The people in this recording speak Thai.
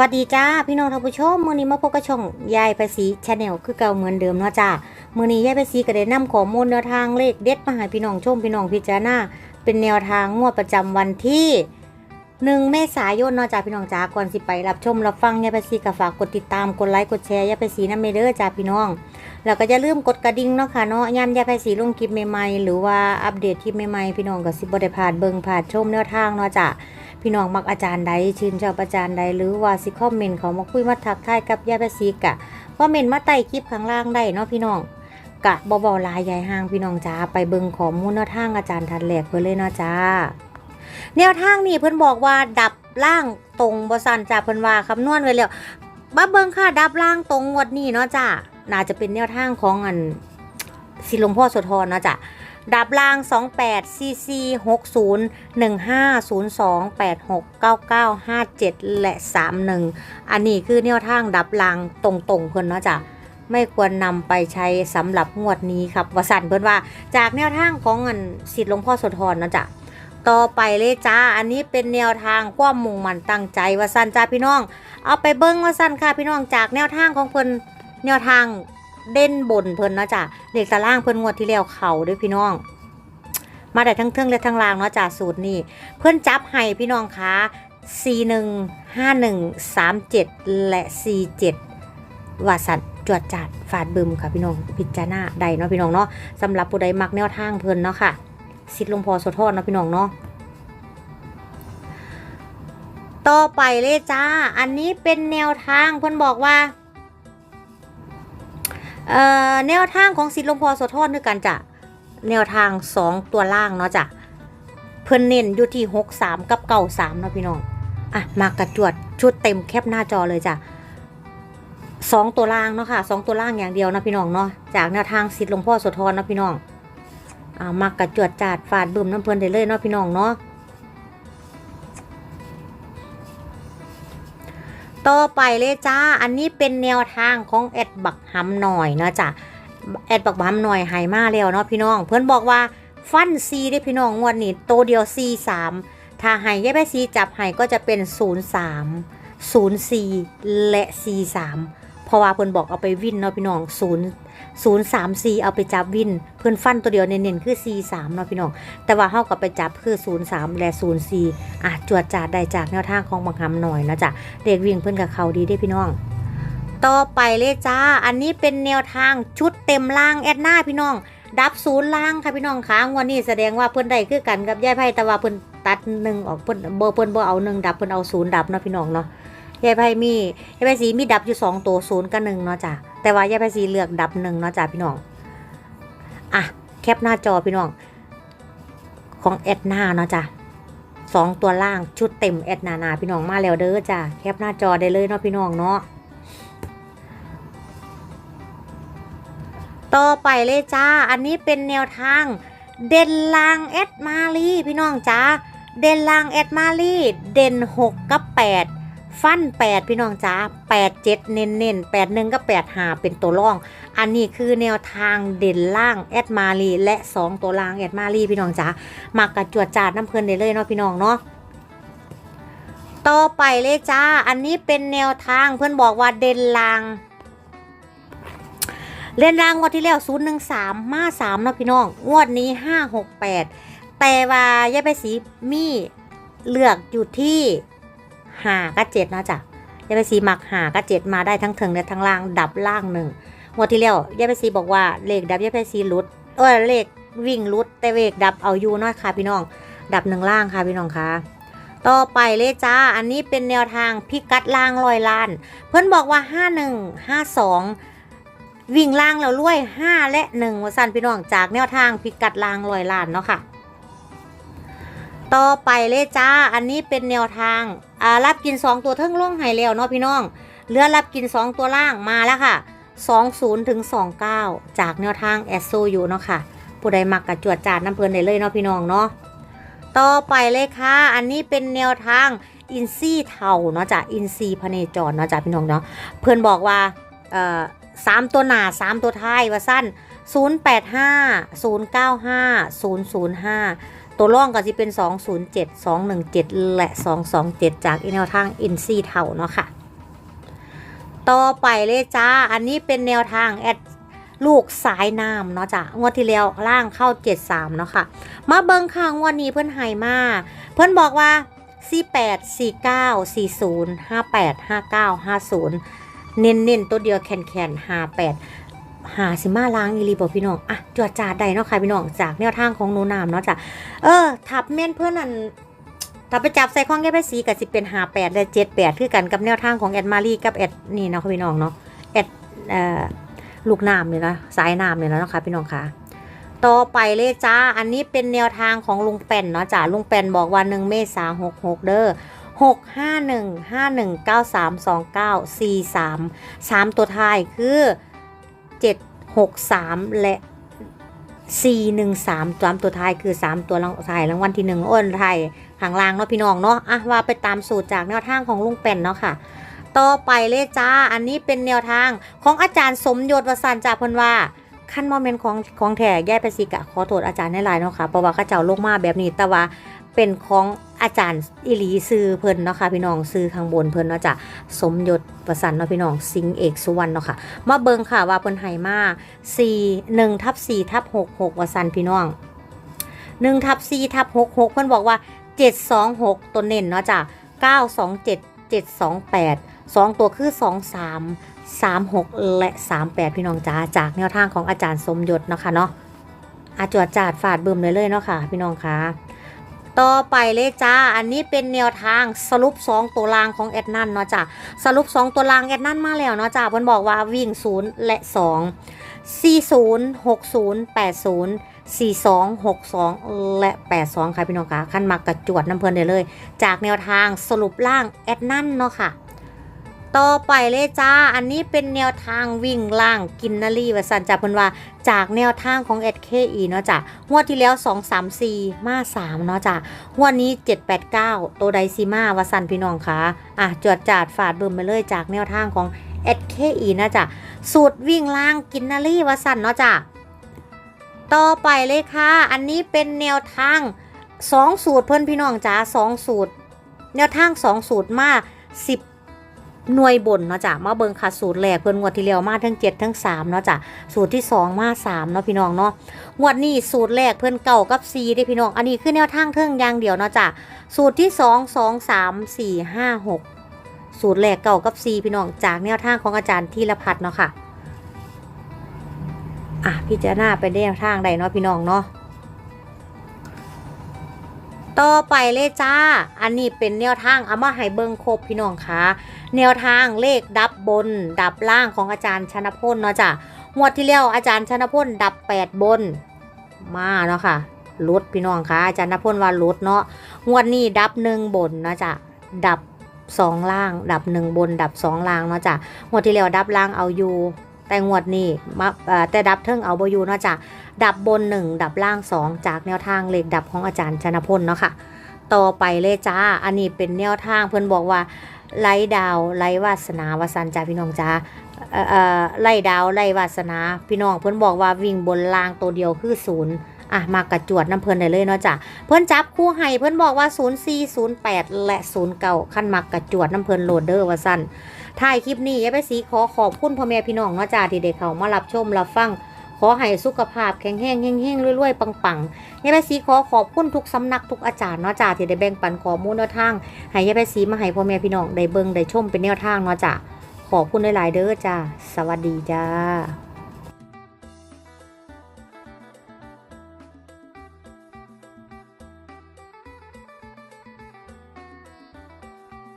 วัสดีจ้าพี่น้องท่านผู้ชมมื้อนี้มาพบกับช่องยายภาษีชาแนลคือเก่าเหมือนเดิมเนาะจ้ามื้อนี้ยายภาษีก็ได้นำข้อมูลแนวทางเลขเด็ดมาให้พี่น้องชมพี่น้องพิจารณาเป็นแนวทางงวดประจำวันที่1เมษายนเนาะจ้าพี่น้องจ้าก่อนสิไปรับชมรับฟังยายภาษีก็ฝากกดติดตามกดไลค์กดแชร์ยายภาษีนำเด้อจ้าพี่น้องแล้วก็อย่าลืมกดกระดิ่งเนาะค่ะเนาะยามยายภาษีลงคลิปใหม่ๆหรือว่าอัปเดตคลิปใหม่ๆพี่น้องก็สิบ่ได้พลาดเบิ่งพลาดชมแนวทางเนาะจ้า พี่น้องมักอาจารย์ใดชื่นชอบอาจารย์ใดหรือว่าสิคอมเมนต์เขามาคุยมาทักทายกับยายภาษีกะคอมเมนต์มาใต้คลิปข้างล่างได้เนาะพี่น้องกะบ่ๆลายใหญ่ห่างพี่น้องจ้าไปเบิ่งข้อมูลแนวทางอาจารย์ทันแหลกเพิ่นเลยเนาะจ้า แนวทางนี่เพิ่นบอกว่าดับล่างตรงบ่สั่นจ้าเพิ่นว่าคำนวณไว้แล้วบับเบิ่งค่ะดับล่างตรงงวดนี้เนาะจ้าน่าจะเป็นแนวทางของอันสิหลวงพ่อโสธรเนาะจ้า ดับราง 28 cc 60 1502 86 99 57 และ 31 อันนี้คือแนวทางดับรางตรงๆเพิ่นเนาะจ้ะไม่ควรนำไปใช้สำหรับงวดนี้ครับวสันเพิ่อนว่า จากแนวทางของอันสิทธิ์หลวงพ่อโสธรเนาะจ้ะต่อไปเลยจ้า อันนี้เป็นแนวทางความมุ่งมั่นตั้งใจวสันจ้าพี่น้อง เอาไปเบิ้งวสันค่ะพี่น้องจากแนวทางของเพิ่นแนวทาง เด่นบนเพิ่นเนาะจ้ะเด็กตารางเพิ่นงวดที่แล้วเข่าด้วยพี่น้อง มาได้ทั้งเทิงและทั้งล่างเนาะจ้ะสูตรนี้เพิ่อนจับให้พี่น้องคะ41 51 37 และ 47วาสัตว์จวดจัดฟาดบึมค่ะพี่น้องพิจารณาใดเนาะพี่น้องเนาะสำหรับผู้ใดมักแนวทางเพิ่นเนาะค่ะสิทธิ์ลงพ่อโสธรเนาะพี่น้องเนาะต่อไปเลยจ้า อันนี้เป็นแนวทางเพิ่นบอกว่า แนวทางของสิทธิ์หลวงพ่อโสธรด้วยกันจ้ะแนวทาง 2 ตัวล่างเนาะจ้ะเพิ่นเน้นอยู่ที่ 6 3 กับเก่า3เนาะพี่น้องอะมากระจวดชุดเต็มแคปหน้าจอเลยจ้ะสองตัวล่างเนาะค่ะสองตัวล่างอย่างเดียวนะพี่น้องเนาะจากแนวทางสิทธิ์หลวงพ่อโสธรเนาะพี่น้องอ่ามากระจวดจาดฟาดบึมน้ำเพลินได้เลยเนาะพี่น้องเนาะ ต่อไปเลยจ้า อันนี้เป็นแนวทางของแอดบักหำหน่อยเนาะจ้ะแอดบักบัมหน่อยหายมาแล้วเนาะพี่น้อง เพื่อนบอกว่าฟันซีได้พี่น้องงวดนี้โตเดียวซีสามถ้าใหายแย่แม่ซีจับใหายก็จะเป็นศูนย์สามศูนย์สี่และซีสามเพราะว่าเพื่อนบอกเอาไปวินเนาะพี่น้องศูนย์ ศูนย์สามซีเอาไปจับวิน เพื่อนฟันตัวเดียวเน้นๆคือซีสามเนาะพี่น้อง แต่ว่าเฮากับไปจับคือศูนย์สามและศูนย์สี่อะจวดจาดได้จากแนวทางของบังคับหน่อยเนาะจ้ะเด็กวิ่งเพื่อนกับเขาดีได้พี่น้อง ต่อไปเลยจ้า อันนี้เป็นแนวทางชุดเต็มล่างแอดหน้าพี่น้อง ดับศูนย์ล่างค่ะพี่น้องค้างวันนี้แสดงว่าเพิ่อนได้คือกันกับยายไพ่แต่ว่าเพิ่อนตัดหนึ่งออกเพิ่อนเบอร์เพิ่อนบ่เอาหนึ่งดับเพิ่อนเอาศูนย์ดับเนาะพี่น้องเนาะยายไพ่มียายไพ่สีมีดับอยู่สองตัวศูนย์กับหนึ่งเนาะจ้ะ แต่ว่ายายไพ่สีเลือกดับหนึ่งเนาะจ้ะพี่น้องอะแคปหน้าจอพี่น้อง ของแอดหน้าเนาะจ้ะสองตัวล่างชุดเต็มแอดนานาพี่น้องมาแล้วเด้อจ้ะแคปหน้าจอได้เลยเนาะพี่น้องเนาะต่อไปเลยจ้า อันนี้เป็นแนวทาง เด่นลางแอดมารีพี่น้องจ้าเด่นลางแอดมารีเด่น 6 กับ 8 ฟัน8พี่น้องจ้า8 7เน้นเน้น8 1กับ8หาเป็นตัวร่อง อันนี้คือแนวทางเด่นล่างแอดมารีและ2ตัวล่างแอดมารีพี่น้องจ้ามากระจวดจาดน้ำเพลินได้เลยเนาะพี่น้องเนาะต่อไปเลยจ้า อันนี้เป็นแนวทางเพื่อนบอกว่าเด่นลาง เล่นรางงวดที่แล้ว0 1 3มา3เนาะพี่น้อง งวดนี้5 6 8แต่ว่ายายไปสีมีเลือกอยู่ที่ หากับเจ็ดนาะจ้ะยายไปสีหมักหากับเจ็ดมาได้ทั้งถึงและทั้งล่างดับล่างหนึ่งงวดที่แล้วยายไปสีบอกว่าเลขดับยายไปสีลุดเออเลขวิ่งลุดแต่เลขดับเอาอยู่เนาะค่ะพี่น้อง ดับหนึ่งล่างค่ะพี่น้องค่ะต่อไปเลยจ้า อันนี้เป็นแนวทางพิกัดล่างลอยล้าน เพื่อนบอกว่า 51 52 วิ่งล่างแล้วรวย 5 และ1วสันพี่น้องจากแนวทางพิกัดล่างลอยล้านเนาะค่ะ ต่อไปเลยจ้า อันนี้เป็นแนวทาง อ่ารับกิน 2 ตัวเทิงล่องไห้แล้วเนาะพี่น้องเหลือรับกิน 2 ตัวล่างมาแล้วค่ะ 20ถึง29 จากแนวทางแอสโซอยู่เนาะค่ะ ผู้ใดมักกระจวดจาดน้ำเพลินได้เลยเนาะพี่น้องเนาะ ต่อไปเลยค่ะ อันนี้เป็นแนวทางอินซี่เทาเนาะจ้ะอินซีพเนจรเนาะจ้ะพี่น้องเนาะ เพื่อนบอกว่า เอ่อสามตัวหนาสามตัวท้ายว่าสั้น 085 095 005 ตัวร่องก็จะเป็น 207 217 และ 227 จากแนวทางอินซีเท่าเนาะค่ะ ต่อไปเลยจ้า อันนี้เป็นแนวทางแอดลูกสายน้ำเนาะจ้ะงวดที่แล้วล่างเข้า 73 เนาะค่ะ มาเบิงข้างวันนี้เพื่อนให้มา เพื่อนบอกว่า 48 49 40 58 59 50 เน้นเน้นๆตัวเดียวแคนแคน58 หาสิมาล้างอีหลีบอกพี่น้องอะจวดจาดใดเนาะค่ะพี่น้องจากแนวทางของหนูนามเนาะจ้ะเออทับเม่นเพื่อนนั่นถ้าไปจับใส่ข้องแก้ไปสีกับสิเป็นหาแปดและเจ็ดแปดคือกันกับแนวทางของแอดมารีกับแอดนี่เนาะค่ะพี่น้องเนาะแอดเอ่อลูกน้ำเนี่ยนะสายน้ำเนี่ยเนาะค่ะพี่น้องค่ะต่อไปเลยจ้า อันนี้เป็นแนวทางของลุงแป่นเนาะจ้าลุงแป่นบอกว่าหนึ่งเมษาหกหกเด้อหกห้าหนึ่งห้าหนึ่งเก้าสามสองเก้าสี่สามสามตัวท้ายคือ เจ็ดหกสามและสี่หนึ่งสามสามตัวท้ายคือสามตัวรางท้ายรางวัลที่หนึ่งอ้นไทยข้างล่างเนาะพี่น้องเนาะอะว่าไปตามสูตรจากแนวทางของลุงเป็นเนาะค่ะ ต่อไปเลยจ้า อันนี้เป็นแนวทางของอาจารย์สมยศวสันจากพนว่าขั้นโมเมนต์ของของแท้แย่ไปสิกะขอโทษอาจารย์ในไลน์เนาะค่ะเพราะว่าข้าเจ้าลงมาแบบนี้แต่ว่า เป็นของอาจารย์อิลีซื้อเพิ่นเนาะค่ะพี่น้องซื้อข้างบนเพิ่นเนาะจ้ะสมยศวสันเนาะพี่น้องสิงเอกสุวรรณเนาะค่ะมาเบิ่งค่ะว่าเพิ่นให้มา4 1ทับ4ทับ6 6วสันพี่น้อง1ทับ4ทับ6 6เพิ่นบอกว่า 726 ตัวเน้นเนาะจ้ะ927 728 2 ตัวคือ 23 36 และ 38 พี่น้องจ้าจากแนวทางของอาจารย์สมยศเนาะค่ะเนาะอาจวดจาดฝาดเบิ่มเลยเลยเนาะค่ะพี่น้องค่ะ ต่อไปเลยจ้า อันนี้เป็นแนวทางสรุป 2 ตัวรางของแอดนันเนาะจ้าสรุป 2 ตัวรางแอดนันมาแล้วเนาะจ้าเพิ่นบอกว่าวิ่ง 0 และ 2 40 60 80 42 62 และ 82 ค่ะพี่น้องคะขั้นมากระจวดน้ำเพลินได้เลย จากแนวทางสรุปล่างแอดนั่นเนาะค่ะ ต่อไปเลยจ้า อันนี้เป็นแนวทางวิ่งล่างกินนารีวสันจากเพิ่นว่าจากแนวทางของ SKE เนาะจ้ะงวดที่แล้ว 2 3 4 มา 3 เนาะจ้ะงวดนี้ 7 8 9 ตัวไดซีมาวสันพี่น้องคะอะจวดจาดฝาดเบิ่มไปเลยจากแนวทางของ SKE นะจ้ะสูตรวิ่งล่างกินนารีวสันเนาะจ้ะต่อไปเลยค่ะ อันนี้เป็นแนวทางสองสูตรเพื่อนพี่น้องจ้าสองสูตร แนวทางสองสูตรมาสิบ หน่วยบนเนาะจ้ะมาเบิงค่ะสูตรแรกเพื่อนงวดที่แล้วมาทั้งเจ็ดทั้งสามเนาะจ้ะสูตรที่สองมาสามเนาะพี่น้องเนาะงวดนี้สูตรแรกเพื่อนเก่ากับซีได้พี่น้องอันนี้คือแนวทางเทิงอย่างเดียวเนาะจ้ะสูตรที่สองสองสามสี่ห้าหกสูตรแรกเก่ากับซีพี่น้องจากแนวทางของอาจารย์ธีรพัฒน์เนาะค่ะอะพิจารณาไปแนวทางใดเนาะพี่น้องเนาะต่อไปเลยจ้า อันนี้เป็นแนวทางเอามาให้เบิ่งครบพี่น้องคะ แนวทางเลขดับบน ดับล่างของอาจารย์ชนพลเนาะจ้ะงวดที่แล้วอาจารย์ชนพลดับ 8 บน มาเนาะค่ะลดพี่น้องคะอาจารย์นพลว่าลดเนาะงวดนี้ดับหนึ่งบนเนาะจ้ะดับสองล่าง ดับหนึ่งบน ดับสองล่างเนาะจ้ะงวดที่แล้วดับล่างเอาอยู่แต่งวดนี้มาแต่ดับเทิงเอาบอยู่เนาะจ้ะดับบน1ดับล่าง2จากแนวทางเลขดับของอาจารย์ชนพลเนาะค่ะ ต่อไปเลยจ้าอันนี้เป็นแนวทางเพื่อนบอกว่า ไล่ดาวไล่วาสนาวาสันจ้าพี่น้องจ้าเอ่อไล่ดาวไล่วาสนา พี่น้องเพื่อนบอกว่าวิ่งบนลางตัวเดียวคือศูนย์อะมากระจวดน้ำเพื่อนได้เลยเนาะจ้ะเพื่อนจับคู่ให้เพื่อนบอกว่า 0 4 0 8 และ0เก่าขั้นมากระจวดน้ำเพื่อนโหลดเดอร์วาสันถ่ายคลิปนี้ยายไปสีขอขอบคุณพ่อแม่พี่น้องเนาะจ้าที่ได้เขามารับชมรับฟังขอให้สุขภาพแข็งแรงเฮงๆรวยๆปังๆ ยายไปสีขอขอบคุณทุกสำนักทุกอาจารย์เนาะจ้าที่ได้แบ่งปันข้อมูลแนวทางให้ยายไปสีมาให้พ่อแม่พี่น้องได้เบิ่งได้ชมเป็นแนวทางเนาะจ้าขอบคุณหลายๆเด้อจ้าสวัสดีจ้า